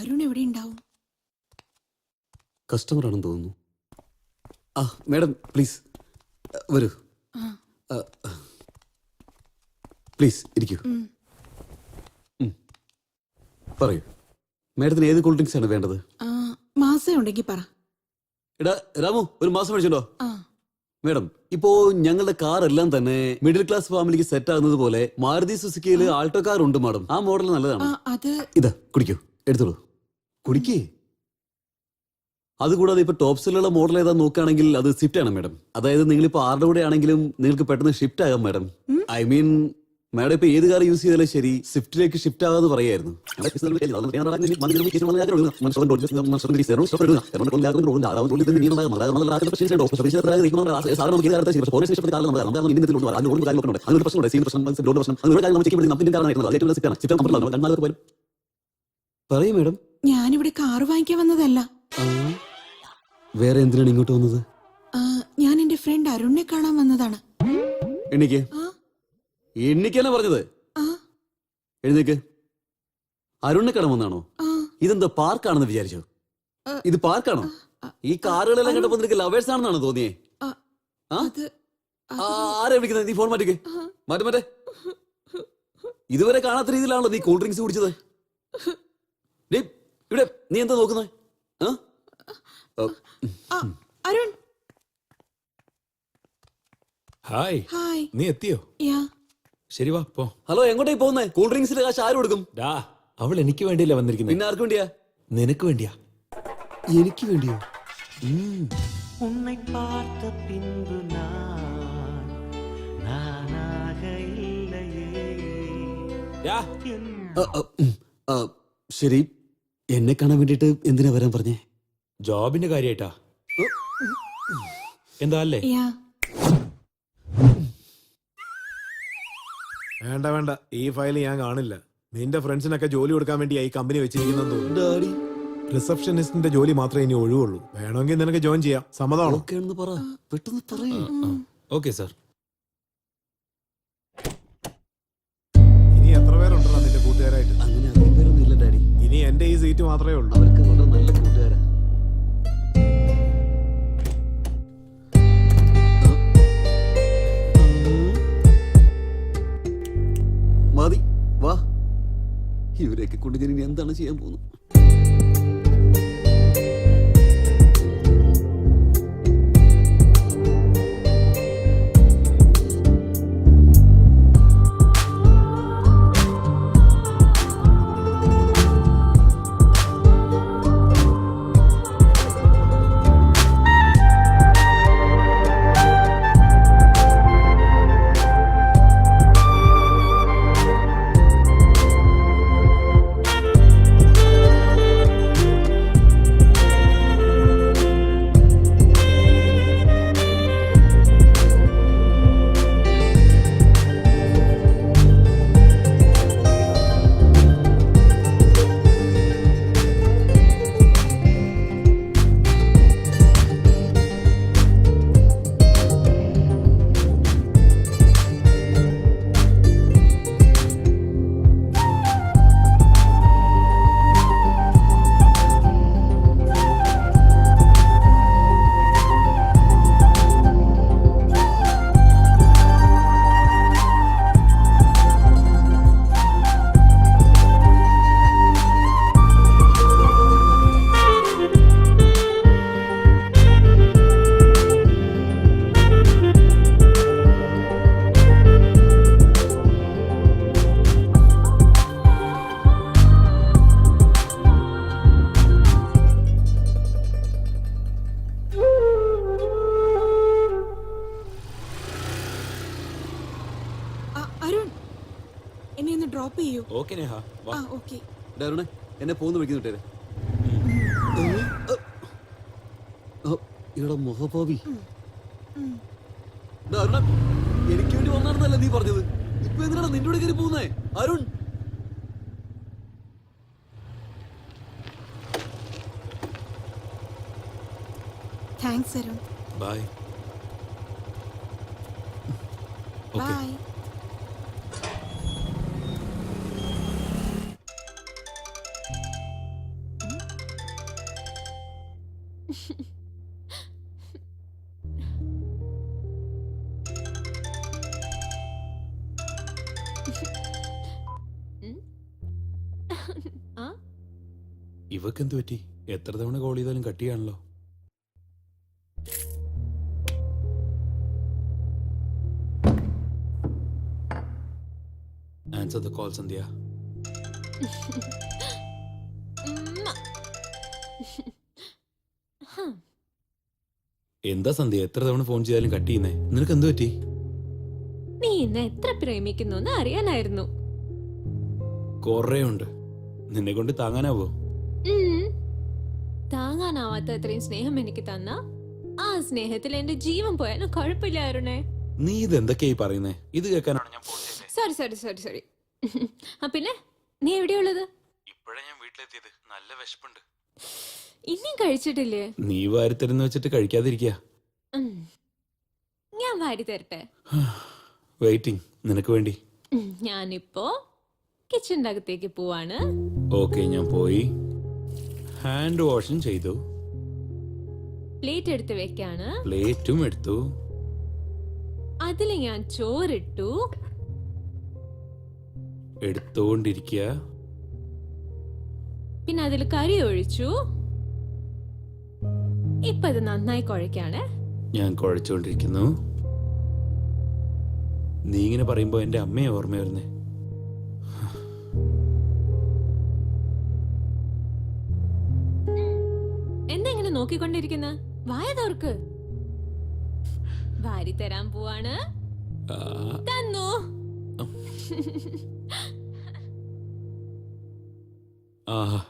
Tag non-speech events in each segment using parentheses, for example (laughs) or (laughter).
അരുൺ എവിടെ ഉണ്ടാവും? കസ്റ്റമർ ആണെന്ന് തോന്നുന്നു. ആ മാഡം പ്ലീസ് വരൂ. പ്ലീസ് ഇരിക്കൂ. പറയൂ. മാഡത്തിന് ഏത് കൂൾ ഡ്രിങ്ക്സ് ആണ് വേണ്ടത്? മാസം ഉണ്ടെങ്കിൽ പറ. എടാ രാമു ഒരു മാസം മേടിച്ചോ മാഡം ഇപ്പോ ഞങ്ങളുടെ കാർ എല്ലാം തന്നെ മിഡിൽ ക്ലാസ് ഫാമിലിക്ക് സെറ്റ് ആകുന്നത് പോലെ മാരുതി സുസുക്കിയിൽ ആൾട്ടോ കാർ ഉണ്ട് മാഡം. ആ മോഡൽ നല്ലതാണ്. അത് ഇതാ കുടിക്കൂ. എടുത്തോളൂ. കുടിക്കേ. അതുകൂടാതെ ഇപ്പൊ ടോപ്സിലുള്ള മോഡൽ ഏതാ നോക്കുകയാണെങ്കിൽ അത് സ്വിഫ്റ്റ് ആണ് മാഡം. അതായത് നിങ്ങൾ ഇപ്പൊ ആരുടെ കൂടെ ആണെങ്കിലും നിങ്ങൾക്ക് പെട്ടെന്ന് ഷിഫ്റ്റ് ആകാം മാഡം. ഐ മീൻ മാഡം ഇപ്പൊ ഏത് കാർ യൂസ് ചെയ്താലും ശരി സ്വിഫ്റ്റിലേക്ക് ഷിഫ്റ്റ് ആകാന്ന് പറയായിരുന്നു. (laughs) പറയൂ മാഡം. ഞാനിവിടെ കാറ് വാങ്ങിക്കാൻ വന്നതല്ല. വേറെ എന്തിനാണ് ഇങ്ങോട്ട് വന്നത്? ഞാൻ എന്റെ ഫ്രണ്ട് അരുണിനെ കാണാൻ വന്നതാണ്. എണ്ണിക്ക്. ആ. എണ്ണിക്കാനാ പറഞ്ഞത്? എഴുന്നേക്ക്. അരുണിനെ കാണാൻ വന്നാണോ ഇതെന്താ പാർക്കാണെന്ന് വിചാരിച്ചോ? ഇത് പാർക്കാണോ? ഈ കാറുകളെല്ലാം കണ്ടപ്പോ നിനക്ക് ലവേഴ്സ് ആണെന്നാണ് തോന്നിയേ? ആരാ വിളിക്കുന്നത്? നീ ഫോൺ മാറ്റിക്ക്. മാറ്റി മാറ്റേ. ഇതുവരെ കാണാത്ത രീതിയിലാണല്ലോ നീ കൂൾ ഡ്രിങ്ക്സ് കുടിച്ചത്. ഇവിടെ നീ എന്താ നോക്കുന്നത് അരുൺ. ഹായ്. ഹായ്. നീ എത്തിയോ? യാ. ശരി വാ പോ. ഹലോ എങ്ങോട്ടേ പോകുന്നേ? കൂൾ ഡ്രിങ്ക്സിന്റെ കാശ് ആര് കൊടുക്കും? അവൾ എനിക്ക് വേണ്ടിയല്ല വന്നിരിക്കുന്നത് പിന്നെ ആർക്ക് വേണ്ടിയാ? നിനക്ക് വേണ്ടിയാ? എനിക്ക് വേണ്ടിയോ? ഉന്നെ പാർത്ത പിൻപു ശരി. എന്നെ കാണാൻ വേണ്ടിട്ട് എന്തിനാ വരാൻ പറഞ്ഞേ? ജോബിന്റെ കാര്യായിട്ടാ. എന്താ അല്ലേ? വേണ്ട വേണ്ട. ഈ ഫയൽ ഞാൻ കാണില്ല. നിന്റെ ഫ്രണ്ട്സിനൊക്കെ ജോലി കൊടുക്കാൻ വേണ്ടി ഈ കമ്പനി വെച്ചിരിക്കുന്നെന്ന് തോന്നുന്നു. റിസപ്ഷനിസ്റ്റിന്റെ ജോലി മാത്രമേ ഇനി ഒഴിവുള്ളൂ. വേണമെങ്കിൽ നിനക്ക് ജോയിൻ ചെയ്യാം. സമ്മതമാണോ? ഓക്കെ ആണെന്ന് പറ. പെട്ടെന്ന് പറയൂ. Okay sir. ഇനി എത്ര പേരുണ്ടോ? മാത്രമേ ഉള്ളൂ. അവർക്ക് വളരെ നല്ല കൂട്ടുകാരാണ് മതി വാ. ഇവരെയൊക്കെ കൊണ്ട് ഞാൻ എന്താണ് ചെയ്യാൻ പോകുന്നത്? എന്നെ ഒന്ന് ഡ്രോപ്പ് ചെയ്യൂ. ഓക്കെ നേഹ വാ. ആ ഓക്കെ ഡാരുണെ എന്നെ പോന്ന് വിളിക്കുന്നു വിട്ടേരെ ഇവിടെ മുഖപാവി ഡാ, എനിക്ക് വേണ്ടി വന്നാണെന്നല്ല നീ പറഞ്ഞത്? ഇപ്പൊ എന്തിനാണ് നിന്റെ കൂടെ കയറി പോകുന്നേ? Arun! Thanks Arun. Bye okay bye ആ? ഇവക്ക് പറ്റി? എത്ര തവണ കോൾ ചെയ്താലും കട്ടിയാണല്ലോ. Answer the call Sandhya. ഉമ്മ. എന്താ സന്ധ്യ? എത്ര തവണ ഫോൺ ചെയ്താലും കട്ട് ചെയ്യുന്നേ? നിനക്ക് എന്ത് പറ്റി? നീ എന്നെ എത്ര പ്രേമിക്കുന്നു എന്ന് അറിയാനായിരുന്നു. കൊറേ ഉണ്ട് നിന്നെ കൊണ്ട് താങ്ങാനാവോ? ഉം. താങ്ങാനാവാത്ത അത്രയും സ്നേഹം എനിക്ക് തന്ന? ആ സ്നേഹത്തിൽ എന്റെ ജീവൻ പോയാലും കുഴപ്പമില്ലായിരുന്നേ നീ ഇത് എന്തൊക്കെയായി പറയുന്നേ? ഇത് കേൾക്കാനാണ് ഞാൻ ചെയ്തത് സോറി സോറി സോറി സോറി ആ പിന്നെ? നീ എവിടെയുള്ളത് ഇപ്പോഴേ ഞാൻ വീട്ടിലെത്തിയത്. നല്ല വിശപ്പുണ്ട്. ഇനിയും കഴിച്ചിട്ടില്ലേ? നീ വാരി വാരിത്തരുന്ന് വെച്ചിട്ട് കഴിക്കാതിരിക്കുക ഞാൻ വാരി തരട്ടെ. വെയിറ്റിംഗ് നിനക്ക് വേണ്ടി. ഞാനിപ്പോ കിച്ചന്റെ അകത്തേക്ക് പോവാണ്. ഓക്കെ ഞാൻ പോയി. ഹാൻഡ് വാഷും ചെയ്തു. പ്ലേറ്റ് എടുത്ത് വെക്കാണ്. പ്ലേറ്റും എടുത്തു. അതിൽ ഞാൻ ചോറിട്ടു. എടുത്തോണ്ടിരിക്കുക പിന്നെ അതിൽ കറി ഒഴിച്ചു. ഇപ്പൊ ഇത് നന്നായി കുഴക്കാണ് ഞാൻ കുഴച്ചുകൊണ്ടിരിക്കുന്നു. നീ ഇങ്ങനെ പറയുമ്പോ എന്റെ അമ്മയെ ഓർമ്മ വരുന്നേ. എന്താ ഇങ്ങനെ നോക്കിക്കൊണ്ടിരിക്കുന്ന? വായ തോർക്ക് വാരി തരാൻ പോവാണ്. തന്നു. ആ.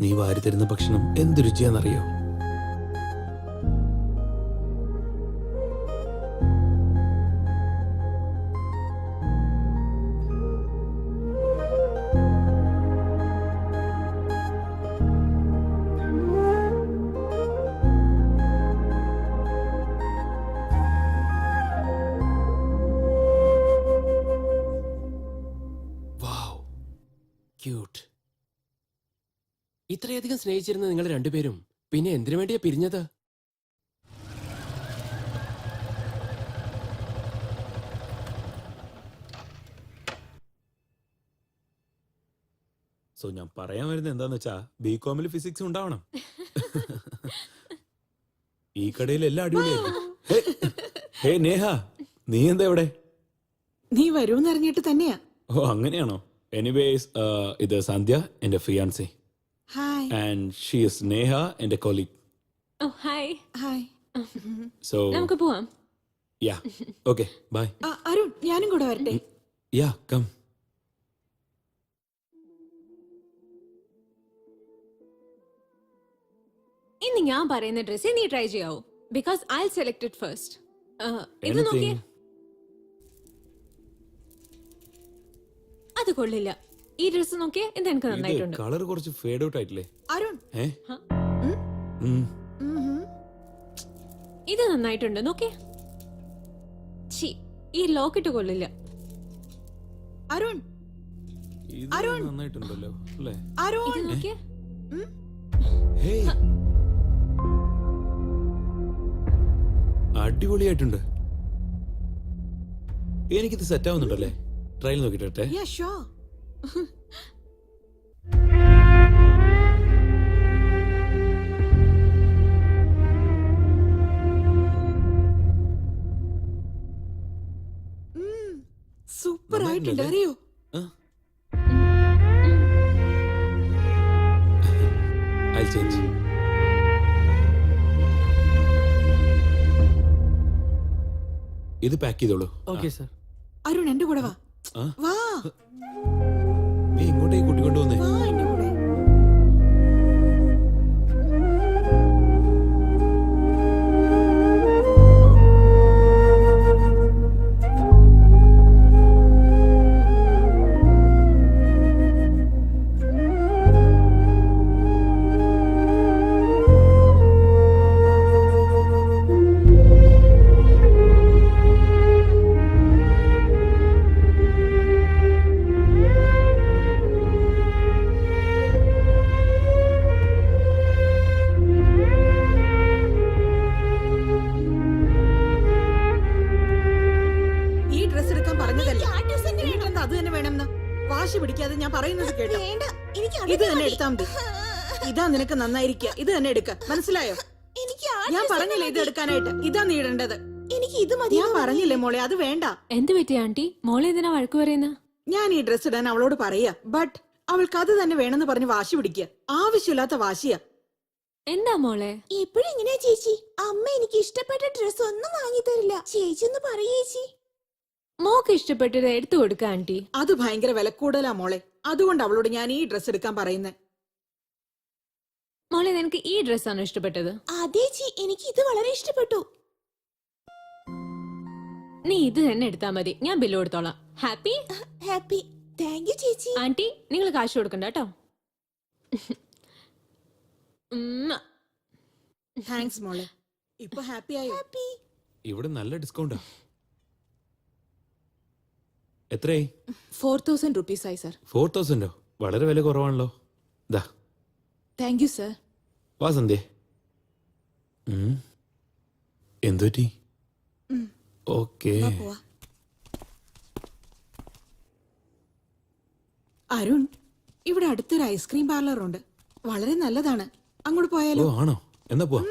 നീ വാരി തരുന്ന ഭക്ഷണം എന്ത് രുചിയാന്നറിയോ ക്യൂട്ട് ഇത്രയധികം സ്നേഹിച്ചിരുന്ന നിങ്ങൾ രണ്ടുപേരും പിന്നെ എന്തിനു വേണ്ടിയാ പിരിഞ്ഞത്? സോ ഞാൻ പറയാൻ വരുന്നത് എന്താന്ന് വെച്ചാ ബി കോമിൽ ഫിസിക്സ് ഉണ്ടാവണം. ഈ കടയിൽ എല്ലാം അടിപൊളിയായിരിക്കും. ഹേ, ഹേ നേഹ നീ എന്താ ഇവിടെ? നീ വരൂന്നറിഞ്ഞിട്ട് തന്നെയാ. ഓ അങ്ങനെയാണോ? എനിവേസ് ഇത് സന്ധ്യ എന്റെ fiancee hi and she is Neha എന്റെ colleague oh hi hi so നമുക്ക് പോവാം. യാ ഓക്കെ ബൈ അരുൺ ഞാനും കൂടെ വരട്ടെ? യാ കം ഇന്ന് ഞാൻ പറയുന്ന ഡ്രസ്സേ നീ ട്രൈ ചെയ്യാവൂ. Because I select it first ഇത് നോക്കിയേ. കൊള്ളില്ല. ഈ ഡ്രസ് നോക്കിയേ ഇത് എനിക്ക് നന്നായിട്ടുണ്ട്. കളർ കുറച്ച് ഫേഡ് ഔട്ട് ആയിട്ടില്ലേ? അരുൺ. ഇത് നന്നായിട്ടുണ്ട്. നോക്കേ ഛി ഈ ലോക്കറ്റ് കൊള്ളില്ല. അരുൺ. ഇത് അരുൺ. നന്നായിട്ടുണ്ടല്ലോ അല്ലേ? ഇത് അരുൺ നോക്കിയേ ഹേയ്. അടിപൊളിയായിട്ടുണ്ട്. എനിക്കിത് സെറ്റ് ആവുന്നുണ്ടല്ലേ? ട്രയൽ നോക്കിട്ടെ സൂപ്പർ ആയിട്ടുണ്ട്? അറിയോ? (laughs) ഇത് പാക്ക് ചെയ്തോളൂ. ഓക്കെ സർ അരുൺ എന്റെ കൂടെ വാ? വാ. നീ ഇങ്ങോട്ടേക്ക് കൂട്ടിക്കൊണ്ടു ഇതാ നിനക്ക് നന്നായിരിക്കുക. ഇത് തന്നെ എടുക്ക. മനസ്സിലായോ? എനിക്ക് ആ ഞാൻ dress പറഞ്ഞില്ലേ ഇത് എടുക്കാനായിട്ട്? ഇതാ നീടേണ്ടത് എനിക്ക് ഇത് മതി. ഞാൻ പറഞ്ഞില്ലേ മോളെ അത് വേണ്ട. എന്ത് പറ്റി ആന്റി? മോളെ ഇതിനാ വഴക്ക് പറയുന്ന? ഞാൻ ഈ ഡ്രസ് ഇടാൻ അവളോട് പറയാ. ബട്ട് അവൾക്ക് അത് തന്നെ വേണമെന്ന് പറഞ്ഞ് വാശി പിടിക്കുക. ആവശ്യമില്ലാത്ത വാശിയാ. എന്താ മോളെ? എപ്പോഴും എങ്ങനെയാ ചേച്ചി? അമ്മ എനിക്ക് ഇഷ്ടപ്പെട്ട ഡ്രസ് ഒന്നും വാങ്ങി തരില്ല. ചേച്ചി ഒന്ന് പറയേ ചേച്ചി. മോക്ക് ഇഷ്ടപ്പെട്ടത് എടുത്തു കൊടുക്ക ആന്റി. അത് ഭയങ്കര വിലക്കൂടലാ മോളെ. അതുകൊണ്ട് അവളോട് ഞാൻ ഈ ഡ്രസ് എടുക്കാൻ പറയുന്നേ. മോളെ നിനക്ക് ഈ ഡ്രസ്സാണോ ഇഷ്ടപ്പെട്ടത്? അതെ ചി എനിക്ക് ഇത് വളരെ ഇഷ്ടപ്പെട്ടു. നീ ഇത് തന്നെ എടുത്താ മതി. ഞാൻ ബില്ല് കൊടുത്തോളാം. ഹാപ്പി ഹാപ്പി താങ്ക് യു ചേച്ചി. ആന്റി നിങ്ങൾ കാശ് കൊടുക്കണ്ട കേട്ടോ. ഉമ്മ. താങ്ക്സ് മോളെ. ഇപ്പൊ ഹാപ്പി ആയോ? ഹാപ്പി ഇവിടെ നല്ല ഡിസ്കൗണ്ടാ എത്രയായി? ഫോർ തൗസൻഡ് റുപ്പീസ് ആയി സർ ഫോർ തൗസൻഡോ വളരെ വില കുറവാണല്ലോ. ദാ. താങ്ക് യു സർ വാ സന്ധ്യ. എന്തുപറ്റി ഓക്കെ. പോവാ. അരുൺ ഇവിടെ അടുത്തൊരു ഐസ്ക്രീം പാർലർ ഉണ്ട് വളരെ നല്ലതാണ്. അങ്ങോട്ട് പോയാലോ? ആണോ? എന്നാ പോവാ.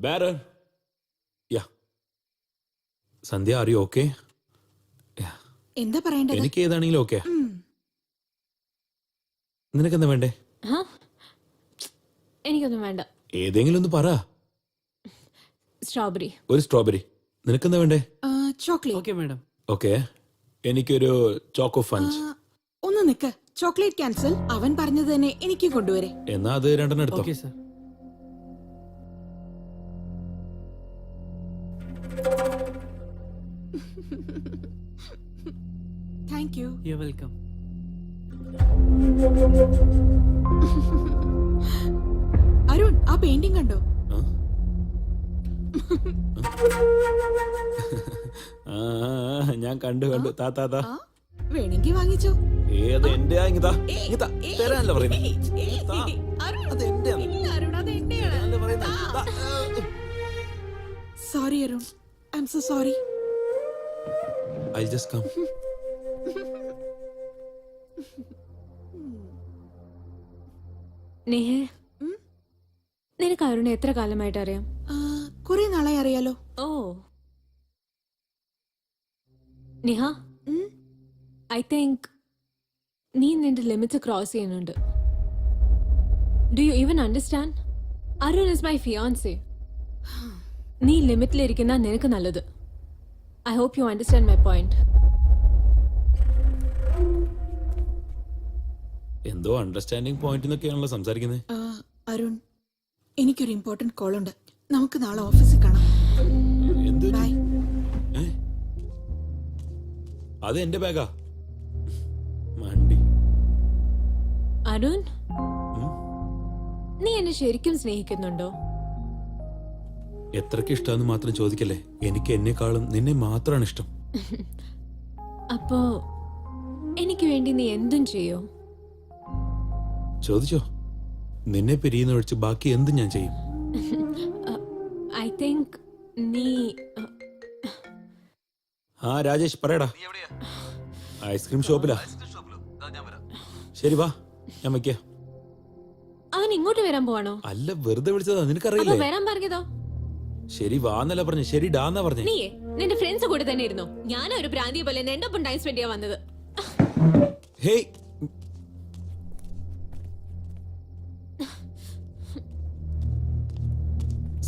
Better. Yeah. സന്ധ്യ അറിയോ ഓക്കെ എന്താ പറയണ്ടത്? എനിക്ക് ഏതാണെങ്കിലും ഓക്കെ നിനക്കെന്താ വേണ്ടേ? ആ? എനിക്കൊന്നും വേണ്ട. ഏതെങ്കിലും ഒന്ന് പറ. സ്ട്രോബെറി ഒരു സ്ട്രോബെറി നിനക്കെന്താ വേണ്ടേ? ചോക്ലേറ്റ് ഓക്കെ മാഡം ഓക്കെ എനിക്കൊരു ചോക്കോ ഫഞ്ച് ഒന്ന് നിക്ക്. ചോക്ലേറ്റ് ക്യാൻസൽ അവൻ പറഞ്ഞത് തന്നെ എനിക്ക് കൊണ്ടുവരെ. എന്നാ അത് രണ്ടെണ്ണം എടുത്തോ. Thank you you welcome Arun ആ പെയിന്റിംഗ് കണ്ടോ? ഞാൻ കണ്ടു കണ്ടു. താ താ താ. വേണമെങ്കിൽ വാങ്ങിച്ചോ. ഏത് എന്റെ തരാനല്ല പറയുന്നത്. Sorry Arun I'm so sorry I'll just come. നേഹേ നിനക്ക് അരുണെ എത്ര കാലമായിട്ട് അറിയാം? കുറെ നാളായി അറിയാലോ. ഓ. നിഹ ഐ തിങ്ക് നീ നിന്റെ ലിമിറ്റ്സ് ക്രോസ് ചെയ്യുന്നുണ്ട്. Do you even understand Arun is my fiancee നീ ലിമിറ്റിലിരിക്കുന്ന നിനക്ക് നല്ലത്. I hope you understand my point. എന്തോ അണ്ടർസ്റ്റാൻഡിങ് പോയിന്റ് എന്നൊക്കെയാണല്ലോ സംസാരിക്കുന്നത് ആ, അരുൺ എനിക്കൊരു ഇമ്പോർട്ടന്റ് കോൾ ഉണ്ട്. നമുക്ക് നാളെ ഓഫീസിൽ കാണാം. എന്ത്? ബൈ ഏ? അത് എന്റെ ബാഗാ മണ്ടി. അരുൺ? ഉം? നീ എന്നെ ശരിക്കും സ്നേഹിക്കുന്നുണ്ടോ? എത്രക്ക് ഇഷ്ടമെന്ന് മാത്രം ചോദിക്കല്ലേ? എനിക്ക് എന്നെക്കാളും നിന്നെ മാത്രമാണ് ഇഷ്ടം. അപ്പോ എനിക്ക് വേണ്ടി നീ എന്തും ചെയ്യോ? ചോദിച്ചോ. നിന്നെ പിരിയുന്ന ഒഴിച്ച് ബാക്കി എന്തും ഞാൻ ചെയ്യും. ഐ തിങ്ക് നീ ആ രാജേഷ് പറയടാ. ഐസ്ക്രീം ഷോപ്പിലാ? ശരി വാ. ഞാൻ വെക്കാം അവൻ ഇങ്ങോട്ട് വരാൻ പോവാണോ? അല്ല വെറുതെ വിളിച്ചതാ. നിനക്കറിയില്ലേ? വരാൻ പറഞ്ഞതോ? ശരി വാന്നല്ല പറഞ്ഞു ശരി ഡാന്ന പറഞ്ഞു. നീയേ നിന്റെ ഫ്രണ്ട്സ് കൂടെ തന്നെ ഇരുന്നു? ഞാൻ ഒരു പ്രാന്തിയെ പോലെ എന്റെ ഒപ്പം ടൈം സ്പെൻഡ് ചെയ്യാൻ വന്നത്. ഹേയ്.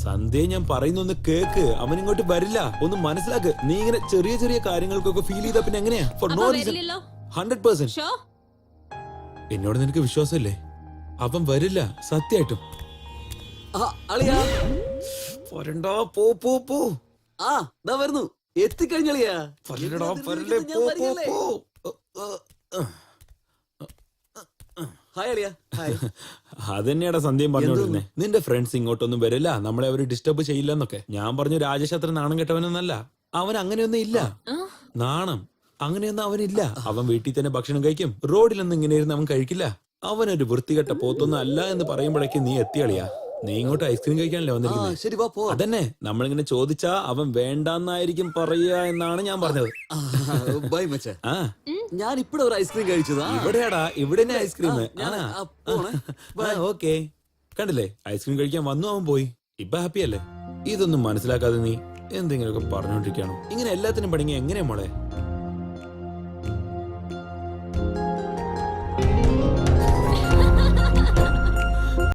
സന്ധ്യ ഞാൻ പറയുന്നൊന്ന് കേക്ക് അവൻ ഇങ്ങോട്ട് വരില്ല. ഒന്ന് മനസ്സിലാക്ക് നീ ഇങ്ങനെ ചെറിയ ചെറിയ കാര്യങ്ങൾക്കൊക്കെ ഫീൽ ചെയ്താ പിന്നെ എങ്ങനെയാ? ഫോർ നോ റീസൺ വരില്ലല്ലോ? ഹൺഡ്രഡ് പേഴ്സെന്റ് ഷോ എന്നോട് നിനക്ക് വിശ്വാസമില്ലേ? അവൻ വരില്ല സത്യമായിട്ടും. ആ, അളിയാ. പോ പോ പോ. ആ ദാ വരുന്നു. എത്തിക്കഴിഞ്ഞളിയാ വരണ്ടടാ ഇതിനകത്ത് വരണ്ടേ പോ പോ പോ. ഹായ് അളിയാ. ഹായ്. അതന്നെയാടാ സന്ധ്യം പറഞ്ഞോണ്ടിരുന്നേ നിന്റെ ഫ്രണ്ട്സ് ഇങ്ങോട്ടൊന്നും വരില്ല. നമ്മളെ അവർ ഡിസ്റ്റർബ് ചെയ്യില്ലെന്നൊക്കെ. ഞാൻ പറഞ്ഞു രാജേഷ് അത്ര നാണം കെട്ടവനൊന്നല്ല. അവൻ അങ്ങനെയൊന്നും ഇല്ല? നാണം. അങ്ങനെയൊന്നും അവനില്ല. അവൻ വീട്ടിൽ തന്നെ ഭക്ഷണം കഴിക്കും. റോഡിലൊന്നും ഇങ്ങനെ ഇരുന്ന് അവൻ കഴിക്കില്ല. അവനൊരു വൃത്തികെട്ട പോത്തൊന്നും അല്ല എന്ന് പറയുമ്പോഴേക്കും നീ എത്തിയളിയാ നീ ഇങ്ങോട്ട് ഐസ്ക്രീം കഴിക്കാനല്ലേ ആ വന്നിരിക്കുന്നത് ശരി വാ പോ അതന്നെ നമ്മളിങ്ങനെ ചോദിച്ചാ അവൻ വേണ്ടാന്നായിരിക്കും പറയുക എന്നാണ് ഞാൻ പറഞ്ഞത്. ബൈ മച്ചാ. ആ. ഞാൻ ഇപ്പഴ ഒരു ഐസ്ക്രീം കഴിച്ചതാ. ഇവിടെയാടാ ഇവിടെ ഐസ്ക്രീം ആ, ഞാൻ ആ, പോണേ. ഓക്കെ. കണ്ടില്ലേ ഐസ്ക്രീം കഴിക്കാൻ വന്നു അവൻ പോയി. ഇപ്പൊ ഹാപ്പി അല്ലേ? ഇതൊന്നും മനസ്സിലാക്കാതെ നീ എന്തെങ്കിലുമൊക്കെ പറഞ്ഞുകൊണ്ടിരിക്കണം ഇങ്ങനെ എല്ലാത്തിനും പണിങ്ങി എങ്ങനെയാ മോളെ?